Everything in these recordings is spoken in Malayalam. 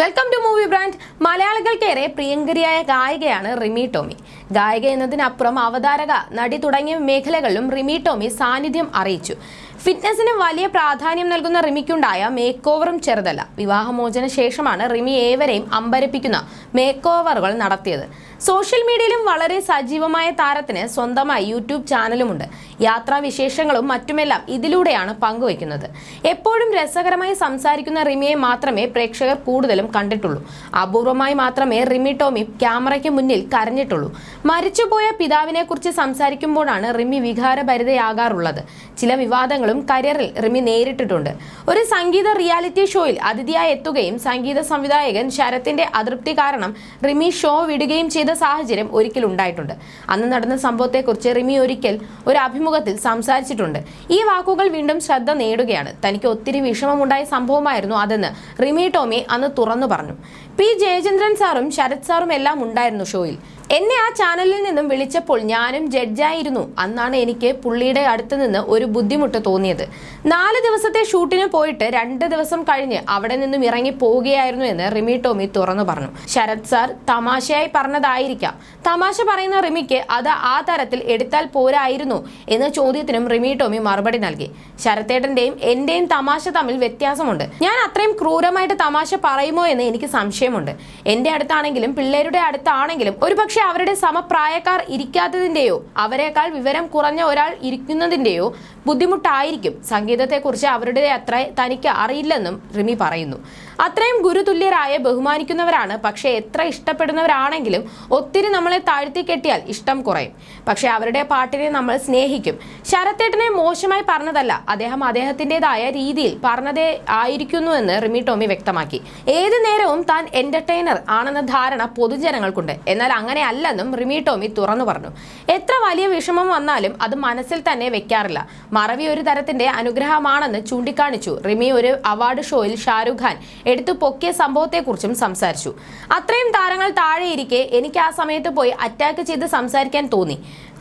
വെൽക്കം ടു മൂവി ബ്രാൻഡ് മലയാളികൾക്കേറെ പ്രിയങ്കരിയായ ഗായികയാണ് റിമി ടോമി. ഗായിക എന്നതിനപ്പുറം അവതാരക നടി തുടങ്ങിയ മേഖലകളിലും റിമി ടോമി സാന്നിധ്യം അറിയിച്ചു. ഫിറ്റ്നസിന് വലിയ പ്രാധാന്യം നൽകുന്ന റിമിക്കുണ്ടായ മേക്ക് ഓവറും ചെറുതല്ല. വിവാഹമോചന ശേഷമാണ് റിമി ഏവരെയും അമ്പരപ്പിക്കുന്ന മേക്ക് ഓവറുകൾ നടത്തിയത്. സോഷ്യൽ മീഡിയയിലും വളരെ സജീവമായ താരത്തിന് സ്വന്തമായി യൂട്യൂബ് ചാനലുമുണ്ട് യാത്രാ വിശേഷങ്ങളും മറ്റുമെല്ലാം ഇതിലൂടെയാണ് പങ്കുവയ്ക്കുന്നത്. എപ്പോഴും രസകരമായി സംസാരിക്കുന്ന റിമിയെ മാത്രമേ പ്രേക്ഷകർ കൂടുതലും കണ്ടിട്ടുള്ളൂ. അപൂർവമായി മാത്രമേ റിമി ടോമി ക്യാമറയ്ക്ക് മുന്നിൽ കരഞ്ഞിട്ടുള്ളൂ. മരിച്ചുപോയ പിതാവിനെ കുറിച്ച് സംസാരിക്കുമ്പോഴാണ് റിമി വികാരഭരിതയാകാറുള്ളത്. ചില വിവാദങ്ങളും കരിയറിൽ റിമി നേരിട്ടിട്ടുണ്ട്. ഒരു സംഗീത റിയാലിറ്റി ഷോയിൽ അതിഥിയായി എത്തുകയും സംഗീത സംവിധായകൻ ശരത്തിന്റെ അതൃപ്തി കാരണം റിമി ഷോ വിടുകയും ചെയ്ത സാഹചര്യം ഒരിക്കൽ ഉണ്ടായിട്ടുണ്ട്. അന്ന് നടന്ന സംഭവത്തെക്കുറിച്ച് റിമി ഒരിക്കൽ ഒരു അഭിമുഖത്തിൽ സംസാരിച്ചിട്ടുണ്ട്. ഈ വാക്കുകൾ വീണ്ടും ശ്രദ്ധ നേടുകയാണ്. തനിക്ക് ഒത്തിരി വിഷമമുണ്ടായ സംഭവമായിരുന്നു അതെന്ന് റിമി ടോമി അന്ന് തുറന്നു പറഞ്ഞു. പി. ജയചന്ദ്രൻ സാറും ശരത് സാറും എല്ലാം ഉണ്ടായിരുന്നു ഷോയിൽ. എന്നെ ആ ചാനലിൽ നിന്നും വിളിച്ചപ്പോൾ ഞാനും ജഡ്ജായിരുന്നു. അന്നാണ് എനിക്ക് പുള്ളിയുടെ അടുത്ത് നിന്ന് ഒരു ബുദ്ധിമുട്ട് തോന്നിയത്. നാല് ദിവസത്തെ ഷൂട്ടിന് പോയിട്ട് രണ്ട് ദിവസം കഴിഞ്ഞ് അവിടെ നിന്നും ഇറങ്ങി പോവുകയായിരുന്നു എന്ന് റിമി ടോമി തുറന്നു പറഞ്ഞു. ശരത് സാർ തമാശയായി പറഞ്ഞതായിരിക്കാം. തമാശ പറയുന്ന റിമിക്ക് അത് ആ തരത്തിൽ എടുത്താൽ പോരായിരുന്നു എന്ന ചോദ്യത്തിനും റിമി ടോമി മറുപടി നൽകി. ശരത്തേട്ടന്റെയും എന്റെയും തമാശ തമ്മിൽ വ്യത്യാസമുണ്ട്. ഞാൻ അത്രയും ക്രൂരമായിട്ട് തമാശ പറയുമോ എന്ന് എനിക്ക് സംശയമുണ്ട്. എന്റെ അടുത്താണെങ്കിലും പിള്ളേരുടെ അടുത്താണെങ്കിലും ഒരുപക്ഷെ അവരുടെ സമപ്രായക്കാർ ഇരിക്കാത്തതിന്റെയോ അവരെക്കാൾ വിവരം കുറഞ്ഞ ഒരാൾ ഇരിക്കുന്നതിന്റെയോ ബുദ്ധിമുട്ടായിരിക്കും. സംഗീതത്തെക്കുറിച്ച് അവരുടെ അത്ര തനിക്ക് അറിയില്ലെന്നും റിമി പറയുന്നു. അത്രയും ഗുരുതുല്യരായ ബഹുമാനിക്കുന്നവരാണ്. പക്ഷേ എത്ര ഇഷ്ടപ്പെടുന്നവരാണെങ്കിലും ഒത്തിരി നമ്മളെ താഴ്ത്തി കെട്ടിയാൽ ഇഷ്ടം കുറയും. പക്ഷെ അവരുടെ പാട്ടിനെ നമ്മൾ സ്നേഹിക്കും. ശരത്തേട്ടനെ മോശമായി പറഞ്ഞതല്ല. അദ്ദേഹം അദ്ദേഹത്തിന്റെതായ രീതിയിൽ പറഞ്ഞതേ ആയിരിക്കുന്നു എന്ന് റിമി ടോമി വ്യക്തമാക്കി. ഏത് നേരവും താൻ എന്റർടൈനർ ആണെന്ന ധാരണ പൊതുജനങ്ങൾക്കുണ്ട്. എന്നാൽ അങ്ങനെയല്ലെന്നും റിമി ടോമി തുറന്നു പറഞ്ഞു. എത്ര വലിയ വിഷമം വന്നാലും അത് മനസ്സിൽ തന്നെ വെക്കാറില്ല. മറവി ഒരു തരത്തിന്റെ അനുഗ്രഹമാണെന്ന് ചൂണ്ടിക്കാണിച്ചു. റിമി ഒരു അവാർഡ് ഷോയിൽ ഷാരൂഖ് ഖാൻ. എടുത്തു പൊക്കിയ സംഭവത്തെക്കുറിച്ചും സംസാരിച്ചു. അത്രയും താരങ്ങൾ താഴെയിരിക്കെ എനിക്ക് ആ സമയത്ത് പോയി അറ്റാക്ക് ചെയ്ത് സംസാരിക്കാൻ തോന്നി.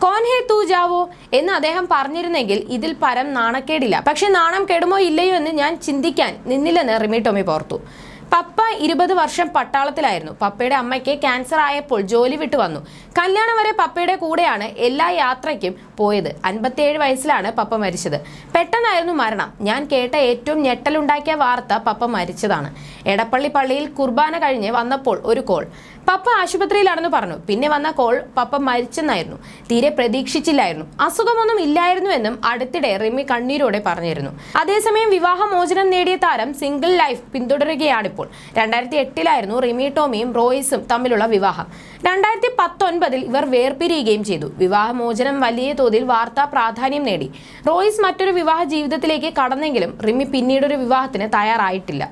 കോൻ ഹേ തൂ ജാവോ? എന്ന് അദ്ദേഹം പറഞ്ഞിരുന്നെങ്കിൽ ഇതിൽ പരം നാണക്കേടില്ല. പക്ഷെ നാണം കെടുമോ ഇല്ലയോ എന്ന് ഞാൻ ചിന്തിക്കാൻ നിന്നില്ലെന്ന് റിമി ടോമി പോർത്തു. പപ്പ ഇരുപത് വർഷം പട്ടാളത്തിലായിരുന്നു. പപ്പയുടെ അമ്മയ്ക്ക് ക്യാൻസർ ആയപ്പോൾ ജോലി വിട്ടു വന്നു കല്യാണം വരെ പപ്പയുടെ കൂടെയാണ് എല്ലാ യാത്രയ്ക്കും പോയത്. അൻപത്തിയേഴ് വയസ്സിലാണ് പപ്പ മരിച്ചത്. പെട്ടെന്നായിരുന്നു മരണം. ഞാൻ കേട്ട ഏറ്റവും ഞെട്ടലുണ്ടാക്കിയ വാർത്ത പപ്പ മരിച്ചതാണ്. എടപ്പള്ളി പള്ളിയിൽ കുർബാന കഴിഞ്ഞ് വന്നപ്പോൾ ഒരു കോൾ. പപ്പ ആശുപത്രിയിലാണെന്ന് പറഞ്ഞു. പിന്നെ വന്ന കോൾ പപ്പ മരിച്ചെന്നായിരുന്നു. തീരെ പ്രതീക്ഷിച്ചില്ലായിരുന്നു. അസുഖമൊന്നും ഇല്ലായിരുന്നുവെന്നും അടുത്തിടെ റിമി കണ്ണീരോടെ പറഞ്ഞിരുന്നു. അതേസമയം വിവാഹമോചനം നേടിയ താരം സിംഗിൾ ലൈഫ് പിന്തുടരുകയാണിപ്പോൾ. രണ്ടായിരത്തി എട്ടിലായിരുന്നു റിമി ടോമിയും റോയിസും തമ്മിലുള്ള വിവാഹം. രണ്ടായിരത്തി പത്തൊൻപതിൽ ഇവർ വേർപിരിയുകയും ചെയ്തു. വിവാഹമോചനം വലിയ തോതിൽ വാർത്താ പ്രാധാന്യം നേടി. റോയിസ് മറ്റൊരു വിവാഹ ജീവിതത്തിലേക്ക് കടന്നെങ്കിലും റിമി പിന്നീടൊരു വിവാഹത്തിന് തയ്യാറായിട്ടില്ല.